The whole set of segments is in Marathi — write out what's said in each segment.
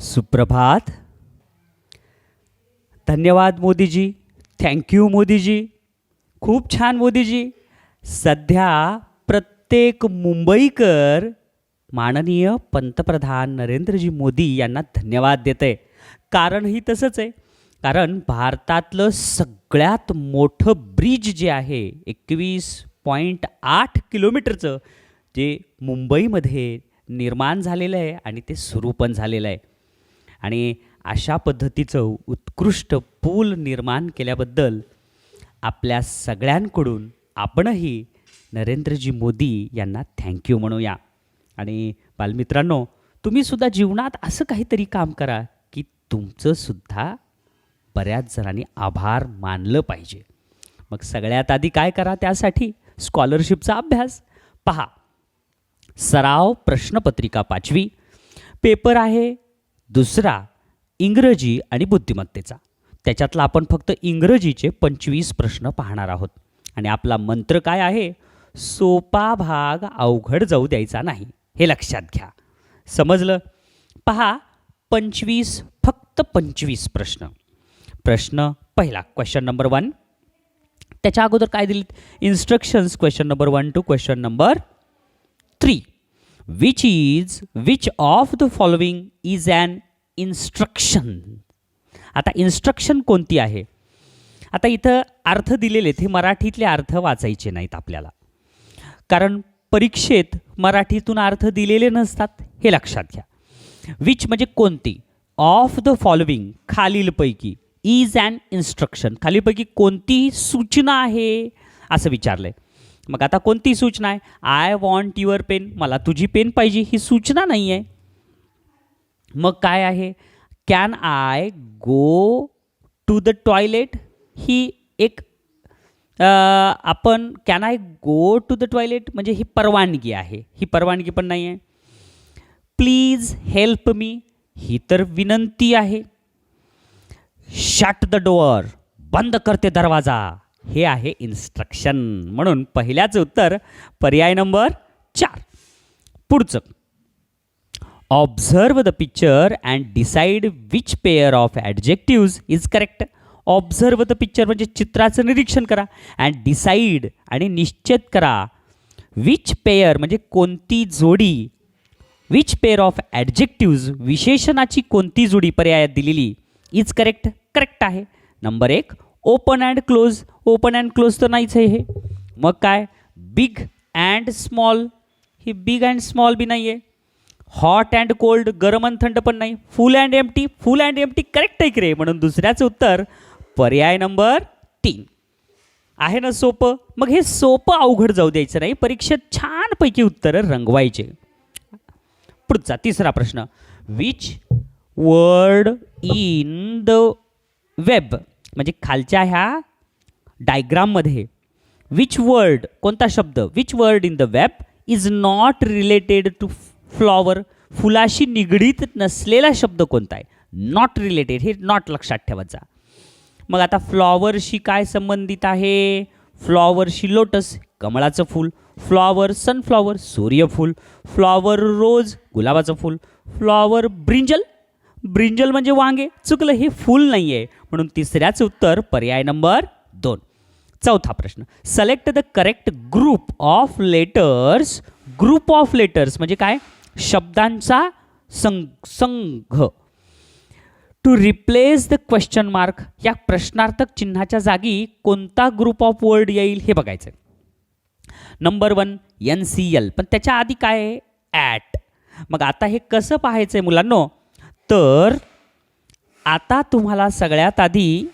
सुप्रभात. धन्यवाद मोदीजी. थँक्यू मोदीजी. खूप छान मोदीजी. सध्या प्रत्येक मुंबईकर माननीय पंतप्रधान नरेंद्रजी मोदी यांना धन्यवाद देत आहे कारण ही तसंच आहे. कारण भारतातलं सगळ्यात मोठं ब्रिज जे आहे एकवीस पॉईंट आठ किलोमीटरचं जे मुंबईमध्ये निर्माण झालेलं आहे आणि ते सुरू पण झालेलं आहे. आणि अशा पद्धतीचं उत्कृष्ट पूल निर्माण केल्याबद्दल आपल्या सगळ्यांकडून आपणही नरेंद्रजी मोदी यांना थँक्यू म्हणूया. आणि बालमित्रांनो तुम्हीसुद्धा जीवनात असं काहीतरी काम करा की तुमचंसुद्धा बऱ्याच जणांनी आभार मानलं पाहिजे. मग सगळ्यात आधी काय करा त्यासाठी? स्कॉलरशिपचा अभ्यास. पहा. सराव प्रश्नपत्रिका पाचवी. पेपर आहे. दुसरा इंग्रजी आणि बुद्धिमत्तेचा. त्याच्यातला आपण फक्त इंग्रजीचे पंचवीस प्रश्न पाहणार आहोत. आणि आपला मंत्र काय आहे? सोपा भाग अवघड जाऊ द्यायचा नाही. हे लक्षात घ्या. समजलं? पहा पंचवीस फक्त पंचवीस प्रश्न. प्रश्न पहिला क्वेश्चन नंबर वन त्याच्या अगोदर काय दिलीत? Instructions question number one two question number which is which of the following is an instruction? आता इन्स्ट्रक्शन कोणती आहे? आता इथं अर्थ दिलेले आहेत. हे मराठीतले अर्थ वाचायचे नाहीत आपल्याला. कारण परीक्षेत मराठीतून अर्थ दिलेले नसतात. हे लक्षात घ्या. विच म्हणजे कोणती? ऑफ द फॉलोविंग खालीलपैकी इज अँड इन्स्ट्रक्शन खालीलपैकी कोणती सूचना आहे असं विचारलं आहे मग आता कोणती सूचना आहे? आय वॉन्ट युअर पेन मला तुझी पेन पाहिजे. ही सूचना नाही आहे मग काय आहे? Can I go to the toilet ही एक आपण can I go to the toilet म्हणजे ही परवानगी आहे. ही परवानगी पण नाही आहे प्लीज हेल्प मी ही तर विनंती आहे. शट द डोअर बंद करते दरवाजा. हे आहे इन्स्ट्रक्शन म्हणून पहिल्याचं उत्तर पर्याय नंबर चार. पुढचं. Observe the picture and decide which pair of adjectives is correct observe the picture म्हणजे चित्राचं निरीक्षण करा अँड डिसाईड आणि निश्चित करा विच पेअर म्हणजे कोणती जोडी विच पेअर ऑफ ॲडजेक्टिव्ज विशेषणाची कोणती जोडी पर्यायात दिलेली इज करेक्ट करेक्ट आहे. नंबर एक open and close open and close तर नाहीच आहे हे. मग काय? Big and small. He big and small B नाही आहे हॉट अँड कोल्ड गरम आणि थंड पण नाही. Full and empty full and empty correct आहे की रे? म्हणून दुसऱ्याचं उत्तर पर्याय नंबर तीन. आहे ना सोपं? मग हे सोपं अवघड जाऊ द्यायचं नाही. परीक्षेत छानपैकी उत्तरं रंगवायचे. पुढचा तिसरा प्रश्न. Which word in the web म्हणजे खालच्या ह्या डायग्राममध्ये विच वर्ड कोणता शब्द which word in the web is not related to flower फुलाशी निगडीत नसलेला शब्द कोणता आहे? नॉट रिलेटेड हे नॉट लक्षात ठेवायचा मग आता फ्लॉवरशी काय संबंधित आहे? फ्लॉवरशी लोटस कमळाचं फूल. फ्लॉवर सनफ्लॉवर सूर्यफूल. फ्लॉवर रोज गुलाबाचं फूल. फ्लॉवर ब्रिंजल ब्रिंजल म्हणजे वांगे. चुकलं हे फूल नाही आहे म्हणून तिसऱ्याचं उत्तर पर्याय नंबर दोन. चौथा प्रश्न. Select the correct group of letters group of letters म्हणजे काय? शब्दांचा संघ संघ. To replace the question mark या प्रश्नार्थक चिन्हाच्या जागी कोणता ग्रुप ऑफ वर्ड येईल हे बघायचं number one N C L पण त्याच्या आधी काय आहे? ॲट मग आता हे कसं पाहायचं आहे मुलांनो? तर आता तुम्हाला सगळ्यात आधी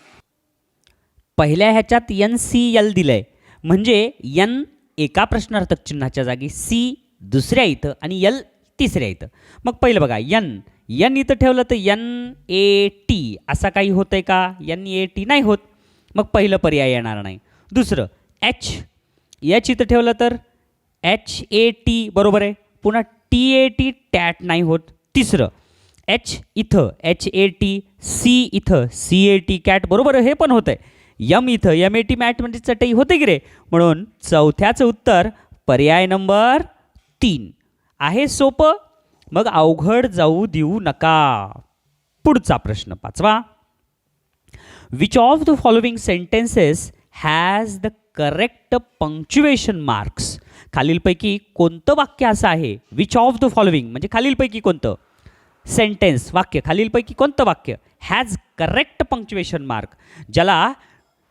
पहिल्या ह्याच्यात एन सी एल दिलं आहे म्हणजे एन एका प्रश्नार्थक चिन्हाच्या जागी सी दुसऱ्या इथं आणि एल तिसऱ्या इथं. मग पहिलं बघा यन यन इथं ठेवलं तर यन ए टी असा काही होतं आहे का? यन ए टी नाही होत. मग पहिलं पर्याय येणार नाही. दुसरं एच एच इथं ठेवलं तर एच ए टी बरोबर आहे. पुन्हा टी ए टी टॅट नाही होत. तिसरं एच इथं एच ए टी सी इथं सी ए टी कॅट बरोबर हे पण होतं आहे यम इथं यम ए टी मॅट म्हणजे चटई होते की रे? म्हणून चौथ्याचं उत्तर पर्याय नंबर तीन. आहे सोपं मग अवघड जाऊ देऊ नका. पुढचा प्रश्न पाचवा. Which of the following sentences has the correct punctuation marks खालीलपैकी कोणतं वाक्य असं आहे? विच ऑफ द फॉलोइंग म्हणजे खालीलपैकी कोणतं? सेंटेन्स वाक्य. खालीलपैकी कोणतं वाक्य? हॅज करेक्ट पंक्च्युएशन मार्क ज्याला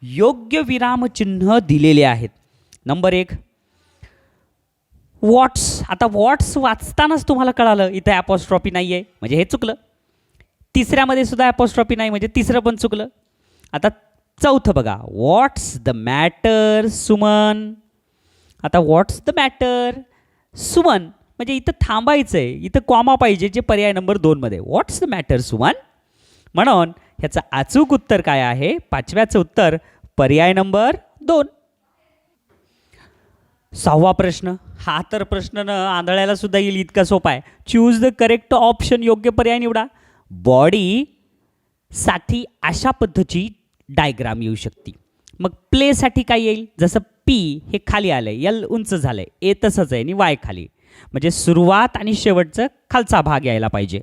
योग्य विरामचिन्ह दिलेले आहेत. नंबर एक. वॉट्स आता वॉट्स वाचतानाच तुम्हाला कळालं इथं ॲपॉस्ट्रॉपी नाही आहे म्हणजे हे चुकलं. तिसऱ्यामध्ये सुद्धा ॲपॉस्ट्रॉपी नाही म्हणजे तिसरं पण चुकलं. आता चौथं बघा. What's the matter Suman. आता व्हॉट्स द मॅटर सुमन. म्हणजे इथं थांबायचं आहे इथं कॉमा पाहिजे जे पर्याय नंबर दोनमध्ये व्हॉट्स द मॅटर सुमन म्हणून ह्याचं अचूक उत्तर काय आहे? पाचव्याचं उत्तर पर्याय नंबर दोन. सहावा प्रश्न. हा तर प्रश्न न आंधळ्याला सुद्धा येईल इतका सोपा आहे. चूज द करेक्ट ऑप्शन योग्य पर्याय निवडा. बॉडी साठी अशा पद्धतीची डायग्राम येऊ शकते. मग प्लेसाठी काय येईल? जसं पी हे खाली आलं आहे यल उंच झालं आहे ए तसंच आहे आणि वाय खाली. म्हणजे सुरुवात आणि शेवटचं खालचा भाग यायला पाहिजे.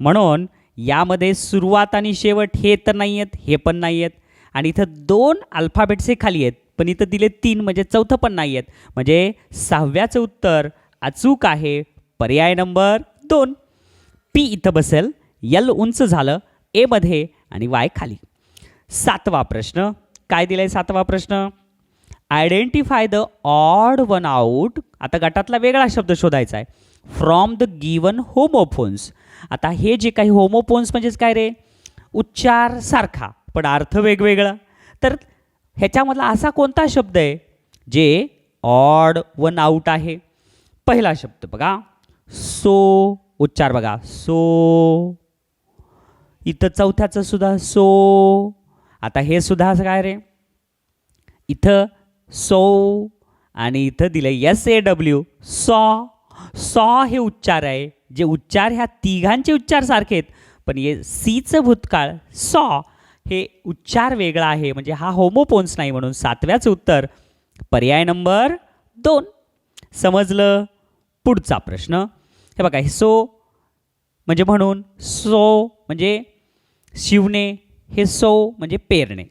म्हणून यामध्ये सुरुवात आणि शेवट हे तर नाही आहेत हे पण नाही आहेत आणि इथं दोन अल्फाबेट्सही खाली आहेत पण इथं दिले तीन म्हणजे चौथं पण नाही आहेत म्हणजे सहाव्याचं उत्तर अचूक आहे पर्याय नंबर दोन. पी इथं बसेल यल उंच झालं एमध्ये आणि वाय खाली. सातवा प्रश्न. काय दिलाय सातवा प्रश्न? Identify the odd one out आता गटातला वेगळा शब्द शोधायचा आहे. फ्रॉम द गिवन होमोफोन्स आता हे जे काही होमोफोन्स म्हणजेच काय रे? उच्चार सारखा पण अर्थ वेगवेगळा. तर ह्याच्यामधला असा कोणता शब्द आहे? जे ऑड वन आउट आहे. पहिला शब्द बघा. सो उच्चार बघा. सो इथं चौथ्याचं सुद्धा सो आता हे सुद्धा असं काय रे? इथं सो आणि इथं दिलं S A W saw. Saw हे उच्चार आहे. जे उच्चार ह्या तिघांचे उच्चार सारखे आहेत. पण हे सीचं भूतकाळ सॉ हे उच्चार वेगळा आहे. म्हणजे हा होमोपोन्स नाही म्हणून सातव्याचं उत्तर. पर्याय नंबर दोन. समजलं? पुढचा प्रश्न. हे बघा हे सो म्हणजे म्हणून सो म्हणजे शिवणे हे सो म्हणजे पेरणे.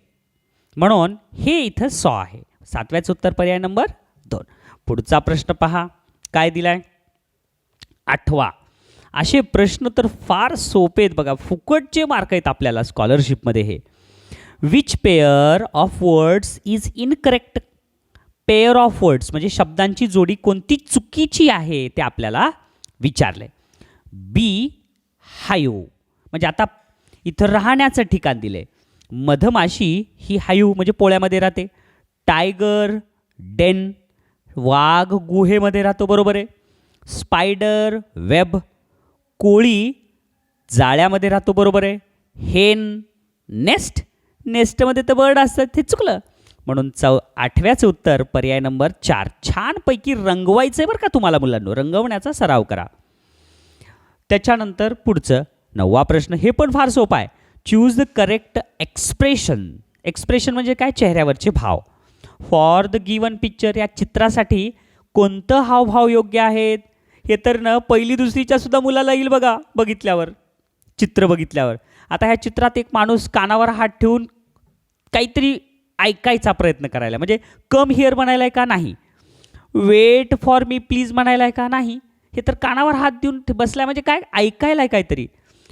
म्हणून हे इथं सॉ आहे. सातव्याचं उत्तर पर्याय नंबर दोन. पुढचा प्रश्न पहा. काय दिलाय? आठवा. असे प्रश्न तर फार सोपे आहेत बघा. फुकटचे मार्क आहेत आपल्याला स्कॉलरशिपमध्ये हे. Which pair of words is incorrect pair of words म्हणजे शब्दांची जोडी कोणती चुकीची आहे ते आपल्याला विचारले बी हायू. म्हणजे आता इथं राहण्याचं ठिकाण दिले मधमाशी ही हायू म्हणजे पोळ्यामध्ये राहते. टायगर डेन वाघ गुहेमध्ये राहतो बरोबर आहे. स्पायडर वेब कोळी जाळ्यामध्ये राहतो बरोबर आहे. हेन नेस्ट नेस्टमध्ये तर बर्ड असतात ते चुकलं. म्हणून चौ आठव्याचं उत्तर पर्याय नंबर चार. छानपैकी रंगवायचं आहे बरं का तुम्हाला मुलांनो. रंगवण्याचा सराव करा. त्याच्यानंतर पुढचं नववा प्रश्न. हे पण फार सोपं आहे. Choose the correct expression expression म्हणजे काय? चेहऱ्यावरचे भाव. फॉर द गिवन पिक्चर या चित्रासाठी कोणतं हावभाव योग्य आहेत? हे तर न पहिली दुसरीच्या सुद्धा मुलाला येईल बघा बघितल्यावर चित्र बघितल्यावर. आता ह्या चित्रात एक माणूस कानावर हात ठेवून काहीतरी ऐकायचा प्रयत्न करायला म्हणजे कम हिअर म्हणायला आहे का नाही? वेट फॉर मी प्लीज म्हणायला आहे का नाही? हे तर कानावर हात देऊन बसला बसलाय म्हणजे काय? ऐकायला आहे काहीतरी.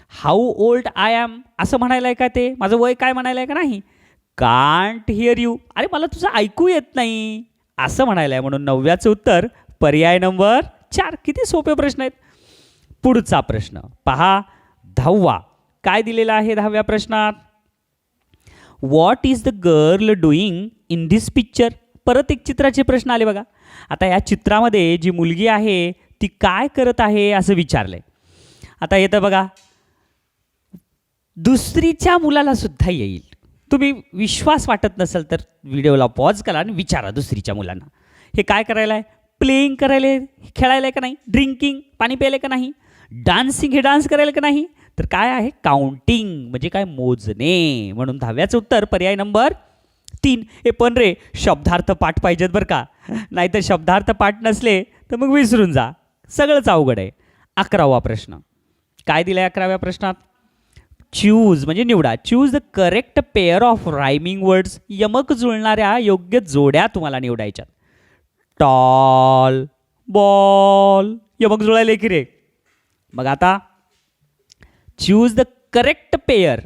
हाऊ ओल्ड आय ॲम असं म्हणायला आहे का ते? माझं वय काय म्हणायला आहे का नाही? कांट हिअर यू अरे मला तुझं ऐकू येत नाही. असं म्हणायला आहे म्हणून नवव्याचं उत्तर पर्याय नंबर चार. किती सोपे प्रश्न आहेत. पुढचा प्रश्न. पहा दहावा. काय दिलेला आहे दहाव्या प्रश्नात? What is the girl doing in this picture परत एक चित्राचे प्रश्न आले बघा. आता या चित्रामध्ये जी मुलगी आहे ती काय करत आहे असं विचारलंय. आता येतं बघा. दुसरीच्या मुलाला सुद्धा येईल. तुम्ही विश्वास वाटत नसेल तर व्हिडिओला पॉज करा आणि विचारा दुसरीच्या मुलांना. हे काय करायला आहे? प्लेईंग करायला आहे, खेळायला आहे का नाही? ड्रिंकिंग पाणी प्यायला का नाही? डान्सिंग हे डान्स करायला का नाही? तर काय आहे? काउंटिंग म्हणजे काय? मोजणे. म्हणून दहाव्याचं उत्तर पर्याय नंबर तीन. हे पण रे शब्दार्थ पाठ पाहिजेत बरं का. नाहीतर शब्दार्थ पाठ नसले तर मग विसरून जा. सगळंच अवघड आहे. अकरावा प्रश्न. काय दिलं आहे अकराव्या प्रश्नात? चूज म्हणजे निवडा. Choose the correct pair of rhyming words यमक जुळणाऱ्या योग्य जोड्या तुम्हाला निवडायच्यात. टॉल बॉल यमक जुळायले की रे? मग आता choose the correct pair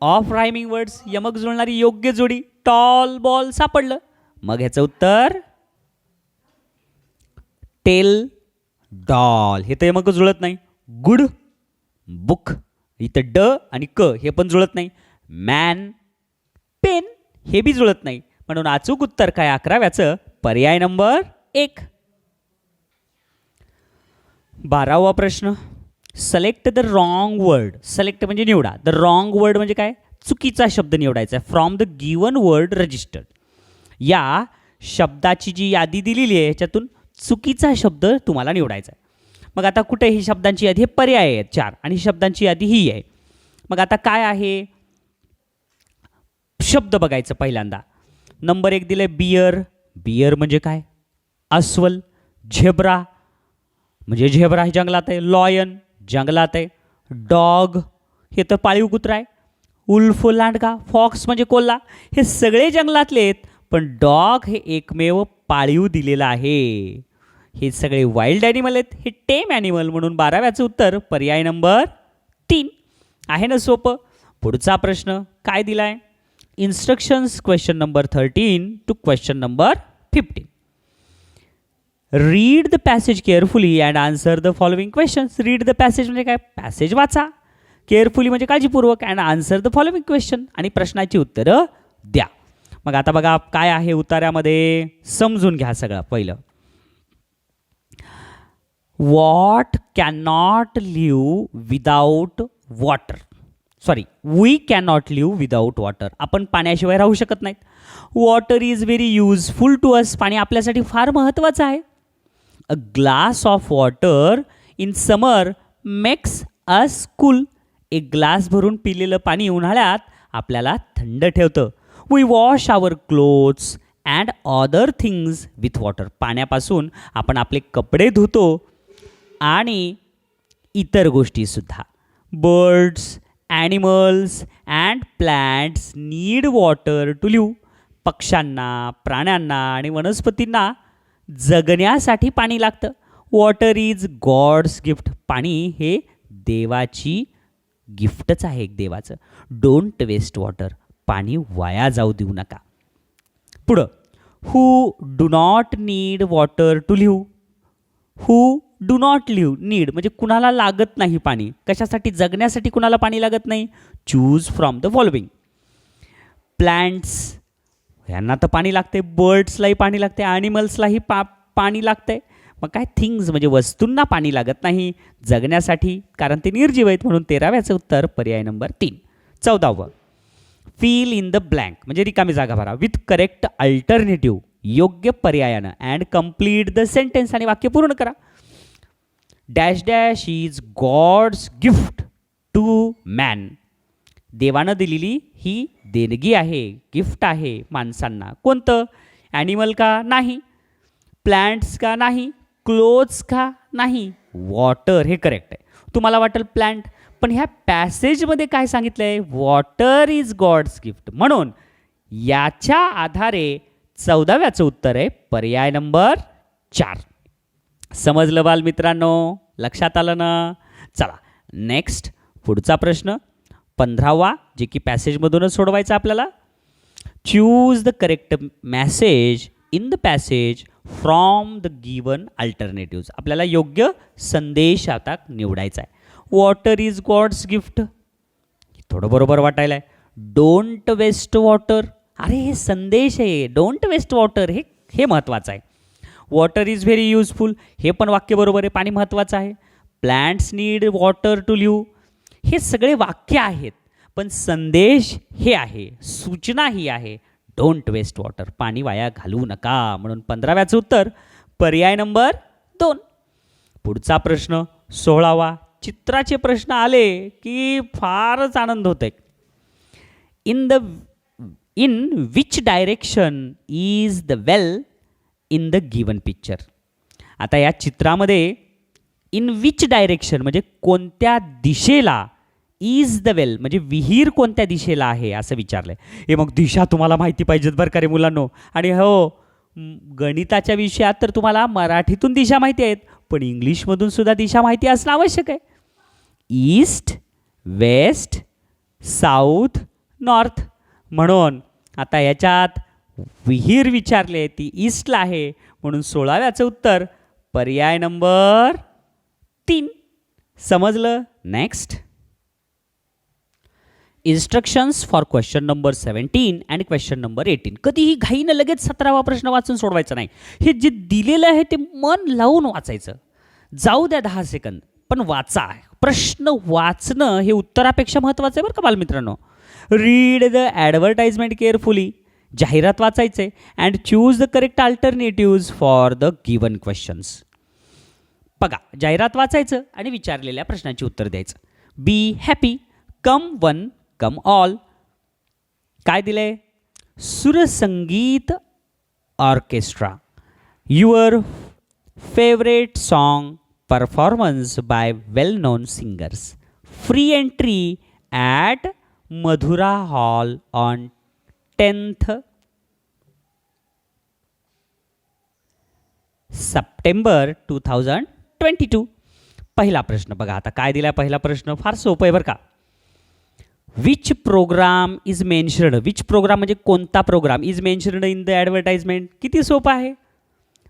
of rhyming words यमक जुळणारी योग्य जोडी टॉल बॉल सापडलं. मग ह्याचं उत्तर टेल डॉल हे तर यमक जुळत नाही. गुड बुक इथं ड आणि क हे पण जुळत नाही. मॅन पेन हे बी जुळत नाही. म्हणून अचूक उत्तर काय अकराव्याचं? पर्याय नंबर एक. बारावा प्रश्न. Select the wrong word select म्हणजे निवडा. द रॉंग वर्ड म्हणजे काय? चुकीचा शब्द निवडायचा आहे. From the given word registered या शब्दाची जी यादी दिलेली आहे ह्याच्यातून चुकीचा शब्द तुम्हाला निवडायचा आहे. मग आता कुठे ही शब्दांची यादी हे पर्याय आहेत चार. आणि शब्दांची यादी ही आहे. मग आता काय आहे? शब्द बघायचं पहिल्यांदा. नंबर एक दिले बियर. बियर म्हणजे काय? अस्वल झेब्रा. म्हणजे झेब्रा हे जंगलात आहे. लॉयन जंगलात आहे. डॉग हे तर पाळीव कुत्रा आहे. उल्फ लांडगा फॉक्स म्हणजे कोल्हा. हे सगळे जंगलातले आहेत पण डॉग हे एकमेव पाळीव दिलेलं आहे. हे सगळे वाईल्ड ॲनिमल आहेत. हे टेम ॲनिमल म्हणून बाराव्याचं उत्तर पर्याय नंबर तीन. आहे ना सोपं? पुढचा प्रश्न काय दिला आहे instructions question number thirteen to question number fifteen read the passage carefully and answer the following questions read the passage म्हणजे काय? पॅसेज वाचा. केअरफुली म्हणजे काळजीपूर्वक and answer the following question आणि प्रश्नाची उत्तरं द्या. मग आता बघा काय आहे उतार्यामध्ये समजून घ्या सगळं पहिलं. What can not live without water sorry we can not live without water आपण पाण्याशिवाय राहू शकत नाहीत. Water is very useful to us पाणी आपल्यासाठी फार महत्त्वाचं आहे. A glass of water in summer makes us cool एक ग्लास भरून पिलेलं पाणी उन्हाळ्यात आपल्याला थंड ठेवतं. We wash our clothes and other things with water पाण्यापासून आपण आपले कपडे धुतो. आणि इतर गोष्टीसुद्धा. Birds animals and plants need water to live पक्ष्यांना प्राण्यांना आणि वनस्पतींना जगण्यासाठी पाणी लागतं. वॉटर इज गॉड्स गिफ्ट पाणी हे देवाची गिफ्टच आहे एक देवाचं. डोंट वेस्ट वॉटर पाणी वाया जाऊ देऊ नका. पुढं. Who do not need water to live who do not live need म्हणजे कुणाला लागत नाही पाणी. कशासाठी? जगण्यासाठी कुणाला पाणी लागत नाही? Choose from the following plants यांना तर पाणी लागते बर्ड्सलाही पाणी लागते ॲनिमल्सलाही पा पाणी लागते मग काय? थिंग्ज म्हणजे वस्तूंना पाणी लागत नाही. जगण्यासाठी कारण ते निर्जीव आहेत म्हणून तेराव्याचं उत्तर पर्याय नंबर तीन. चौदावं. फील इन द ब्लँक म्हणजे रिकामी जागा भरा. विथ करेक्ट अल्टरनेटिव्ह योग्य पर्यायानं अँड कंप्लीट द सेंटेन्स आणि वाक्य पूर्ण करा. Dash dash is god's gift to man देवानं दिलेली ही देणगी आहे गिफ्ट आहे माणसांना. कोणतं? ॲनिमल का नाही? प्लॅन्ट्स का नाही? क्लोथ्स का नाही? वॉटर हे करेक्ट आहे. तुम्हाला वाटेल प्लॅन्ट पण ह्या पॅसेजमध्ये काय सांगितलं आहे वॉटर इज गॉड्स गिफ्ट म्हणून याच्या आधारे चौदाव्याचं उत्तर आहे पर्याय नंबर चार. समजलं बाल मित्रांनो लक्षात आलं ना? चला नेक्स्ट पुढचा प्रश्न. पंधरावा जे की पॅसेजमधूनच सोडवायचा आपल्याला. Choose the correct message in the passage from the given alternatives आपल्याला योग्य संदेश आता निवडायचा आहे. वॉटर इज गॉड्स गिफ्ट थोडं बरोबर वाटायला आहे डोंट वेस्ट वॉटर अरे हे संदेश आहे. डोंट वेस्ट वॉटर हे हे महत्त्वाचं आहे. वॉटर इज व्हेरी युजफुल हे पण वाक्य बरोबर आहे. पाणी महत्त्वाचं आहे. Plants need water to live हे सगळे वाक्य आहेत. पण संदेश हे आहे. सूचना ही आहे. डोंट वेस्ट वॉटर पाणी वाया घालवू नका म्हणून पंधराव्याचं उत्तर पर्याय नंबर दोन. पुढचा प्रश्न सोळावा चित्राचे प्रश्न आले की फारच आनंद होत आहे in the in which direction is the well in the given picture आता या चित्रामध्ये इन विच डायरेक्शन म्हणजे कोणत्या दिशेला इज द वेल म्हणजे विहीर कोणत्या दिशेला आहे असं विचारलंय. हे मग दिशा तुम्हाला माहिती पाहिजेत बरं का रे मुलांनो. आणि हो गणिताच्या विषयात तर तुम्हाला मराठीतून दिशा माहिती आहेत पण इंग्लिशमधून सुद्धा दिशा माहिती असणं आवश्यक आहे. ईस्ट वेस्ट साऊथ नॉर्थ म्हणून आता याच्यात विहीर विचारले ती ईस्टला आहे. म्हणून सोळाव्याचं उत्तर पर्याय नंबर तीन. समजलं? Next instructions for question number seventeen and question number eighteen कधीही घाईनं लगेच सतरावा प्रश्न वाचून सोडवायचा नाही. हे जे दिलेलं आहे ते मन लावून वाचायचं. जाऊ द्या दहा सेकंद पण वाचा. प्रश्न वाचणं हे उत्तरापेक्षा महत्त्वाचं आहे बरं का बालमित्रांनो? रीड द ॲडव्हर्टाइजमेंट केअरफुली जाहिरात वाचायचे. And choose the correct alternatives for the given questions बघा जाहिरात वाचायचं आणि विचारलेल्या प्रश्नांची उत्तर द्यायचं. Be happy come one come all काय दिलंय? Sursangeet orchestra your favourite song performance by well known singers free entry at Madhura hall on tenth September two thousand twenty two. पहिला प्रश्न बघा आता काय दिला पहिला प्रश्न? फार सोपं आहे बरं का. Which programme is mention which programme म्हणजे कोणता programme is mention in the advertisement किती सोपं आहे?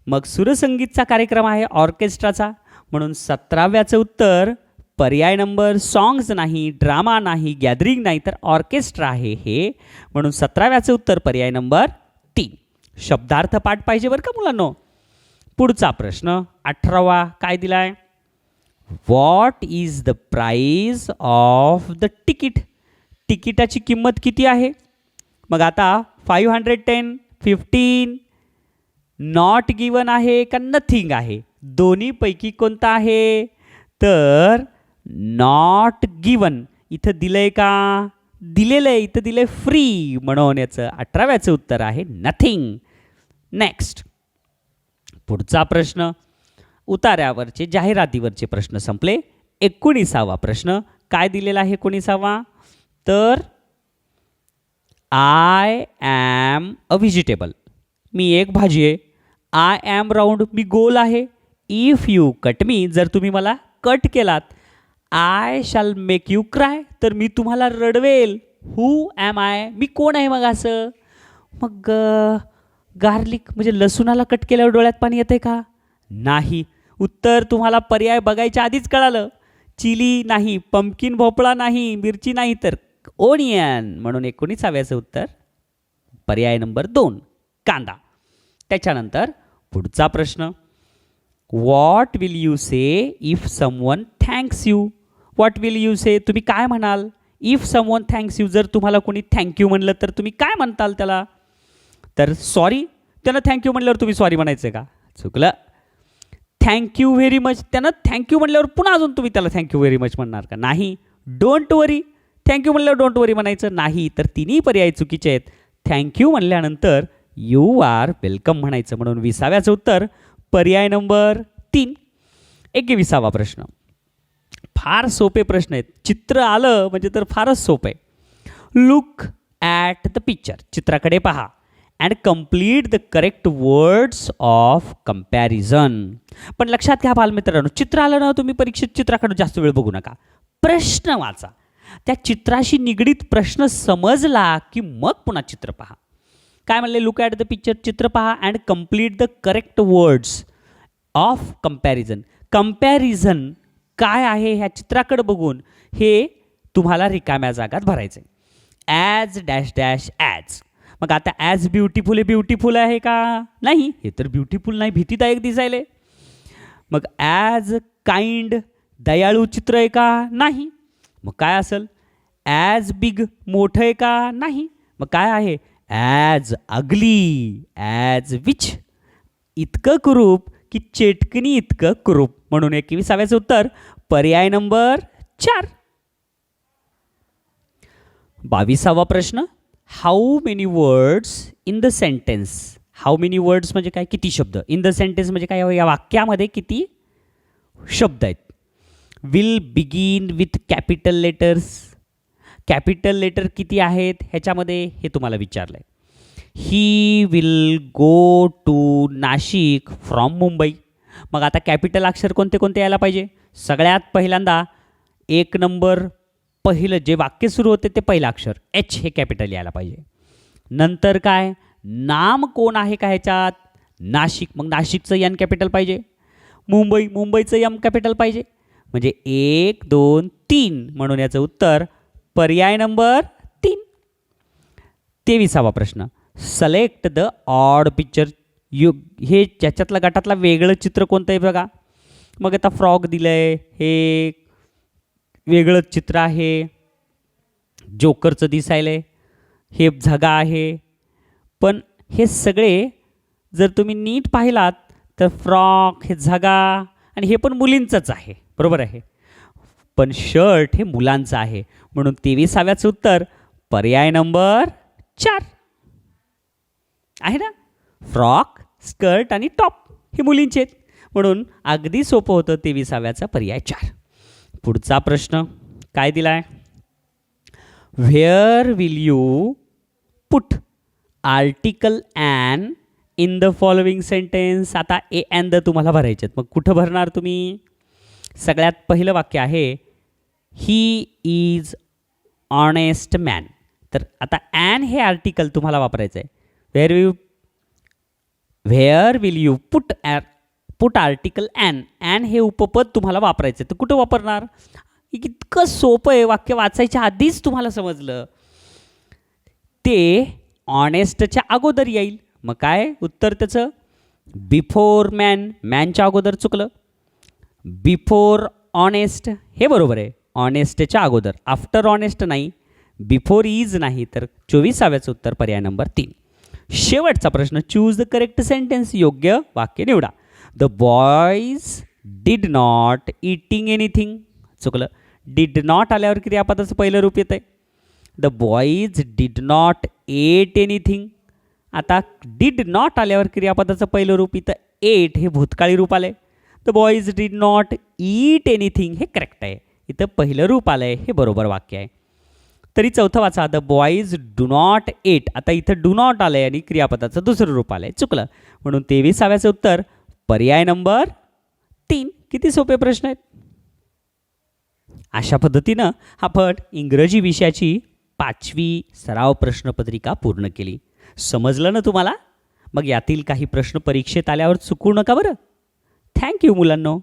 मग सुरसंगीतचा कार्यक्रम आहे ऑर्केस्ट्राचा. म्हणून सतराव्याचं उत्तर पर्याय नंबर सॉन्ग्ज नाही ड्रामा नाही गॅदरिंग नाही तर ऑर्केस्ट्रा आहे हे. म्हणून सतराव्याचं उत्तर पर्याय नंबर तीन. शब्दार्थ पाठ पाहिजे बरं का मुलांनो? पुढचा प्रश्न अठरावा काय दिलाय? What is the prize of the ticket तिकिटाची किंमत किती आहे? मग आता five hundred ten fifteen not given आहे का नथिंग आहे? दोन्हीपैकी कोणता आहे? तर नॉट गिवन इथं दिलंय का? दिलेलं आहे. इथं दिलंय फ्री म्हणून याचं अठराव्याचं उत्तर आहे. नथिंग नेक्स्ट पुढचा प्रश्न. उतार्यावरचे जाहिरातीवरचे प्रश्न संपले. एकोणीसावा प्रश्न. काय दिलेला आहे एकोणीसावा? तर आय ॲम अ व्हेजिटेबल मी एक भाजी आहे. आय ॲम राऊंड मी गोल आहे. इफ यू कट मी जर तुम्ही मला कट केलात I shall make you cry तर मी तुम्हाला रडवेल. हू ॲम आय मी कोण आहे मग असं? मग गार्लिक म्हणजे लसूणाला कट केल्यावर डोळ्यात पाणी येतंय का? नाही. उत्तर तुम्हाला पर्याय बघायच्या आधीच कळालं. चिली नाही पंपकिन भोपळा नाही मिरची नाही तर ओनियन म्हणून एकोणीसाव्याचं उत्तर. पर्याय नंबर दोन कांदा. त्याच्यानंतर पुढचा प्रश्न. What will you say if someone thanks you what will you say तुम्ही काय म्हणाल? इफ समवन थँक्स यू जर तुम्हाला कोणी थँक्यू म्हणलं तर तुम्ही काय म्हणताल त्याला? तर सॉरी त्यांना थँक्यू म्हणल्यावर तुम्ही सॉरी म्हणायचं का? चुकलं. थँक्यू व्हेरी मच त्यांना थँक्यू म्हणल्यावर पुन्हा अजून तुम्ही त्याला थँक्यू व्हेरी मच म्हणणार का? नाही. डोंट वरी थँक्यू म्हणल्यावर डोंट वरी म्हणायचं नाही. तर तिन्ही पर्याय चुकीचे आहेत. थँक्यू म्हणल्यानंतर यू आर वेलकम म्हणायचं. म्हणून विसाव्याचं उत्तर पर्याय नंबर तीन. एकविसावा प्रश्न. फार सोपे प्रश्न आहेत. चित्र आलं म्हणजे तर फारच सोपं आहे. लुक ॲट द पिक्चर चित्राकडे पहा. And complete the correct words of comparison पण लक्षात घ्या बालमित्रांनो चित्र आलं ना तुम्ही परीक्षेत चित्राकडे जास्त वेळ बघू नका. प्रश्न वाचा. त्या चित्राशी निगडीत प्रश्न समजला की मग पुन्हा चित्र पहा. काय म्हणले? लुक ॲट द पिक्चर चित्र पहा. And complete the correct words of comparison comparison काय आहे ह्या चित्राकडे बघून हे तुम्हाला रिकाम्या जागात भरायचं आहे ॲज डॅश डॅश ॲज मग आता ॲज ब्युटिफुल हे ब्युटिफुल आहे का? नाही हे तर ब्युटिफुल नाही भीतीदायक दिसायले मग ॲज काइंड दयाळू चित्र आहे का? नाही. मग काय असेल? ॲज बिग मोठं आहे का? नाही. मग काय आहे? ॲज अगली ॲज विच इतकं कुरूप की चेटकनी इतकं कुरूप. म्हणून एकविसाव्याचं उत्तर पर्याय नंबर चार. बावीसावा प्रश्न how many words in the sentence how many words म्हणजे काय? किती शब्द? इन द सेंटेन्स म्हणजे काय? या वाक्यामध्ये किती शब्द आहेत? Will begin with capital letters capital letter किती आहेत? ह्याच्यामध्ये हे तुम्हाला विचारलं आहे he will go to Nashik from Mumbai मग आता कॅपिटल अक्षर कोणते कोणते यायला पाहिजे? सगळ्यात पहिल्यांदा एक नंबर पहिलं जे वाक्य सुरू होते ते पहिलं अक्षर. एच हे कॅपिटल यायला पाहिजे. नंतर काय? नाम कोण आहे का ह्याच्यात? नाशिक. मग नाशिकचं यन कॅपिटल पाहिजे. मुंबई. मुंबईचं यम कॅपिटल पाहिजे. म्हणजे एक दोन तीन म्हणून याचं उत्तर पर्याय नंबर तीन. तेविसावा प्रश्न. सलेक्ट द ऑड पिक्चर यु हे ज्याच्यातलं गटातला वेगळं चित्र कोणतं आहे बघा. मग आता फ्रॉक दिलं आहे हे वेगळंच चित्र आहे. जोकरचं दिसायलं आहे हे झगा आहे. पण हे सगळे जर तुम्ही नीट पाहिलात तर फ्रॉक हे झगा आणि हे पण मुलींचंच आहे. बरोबर आहे. पण शर्ट हे मुलांचं आहे. म्हणून तेविसाव्याचं उत्तर पर्याय नंबर चार. आहे ना? फ्रॉक स्कर्ट आणि टॉप हे मुलींचे आहेत. म्हणून अगदी सोपं होतं तेविसाव्याचा पर्याय चार. पुढचा प्रश्न काय दिला आहे where will you put article an in the following sentence आता ए ॲन द तुम्हाला भरायचे आहेत. मग कुठं भरणार तुम्ही? सगळ्यात पहिलं वाक्य आहे ही इज ऑनेस्ट मॅन तर आता ॲन हे आर्टिकल तुम्हाला वापरायचं आहे where you where will you put a put article an an हे उपपद तुम्हाला वापरायचं आहे तर कुठं वापरणार? इतकं सोपं आहे वाक्य वाचायच्या आधीच तुम्हाला समजलं. ते ऑनेस्टच्या अगोदर येईल. मग काय? उत्तर त्याचं बिफोर मॅन मॅनच्या अगोदर चुकलं. बिफोर ऑनेस्ट हे बरोबर आहे. ऑनेस्टच्या अगोदर. आफ्टर ऑनेस्ट नाही. बिफोर इज नाही. तर चोवीसाव्याचं उत्तर पर्याय नंबर तीन. शेवटचा प्रश्न चूज द करेक्ट सेंटेन्स योग्य वाक्य निवडा. The boys did not eating anything चुकलं. डिड नॉट आल्यावर क्रियापदाचं पहिलं रूप येतं आहे the boys did not ate anything आता डिड नॉट आल्यावर क्रियापदाचं पहिलं रूप इथं एट हे भूतकाळी रूप आलं आहे the boys did not eat anything हे करेक्ट आहे. इथं पहिलं रूप आलं आहे हे बरोबर वाक्य आहे. तरी चौथं वाचा. The boys do not ate आता इथं डू नॉट आलं आहे आणि क्रियापदाचं दुसरं रूप आलं आहे चुकलं. म्हणून तेविसाव्याचं उत्तर पर्याय नंबर तीन. किती सोपे प्रश्न आहेत? अशा पद्धतीनं आपण इंग्रजी विषयाची पाचवी सराव प्रश्नपत्रिका पूर्ण केली. समजलं ना तुम्हाला? मग यातील काही प्रश्न परीक्षेत आल्यावर चुकू नका बरं. थँक्यू मुलांनो.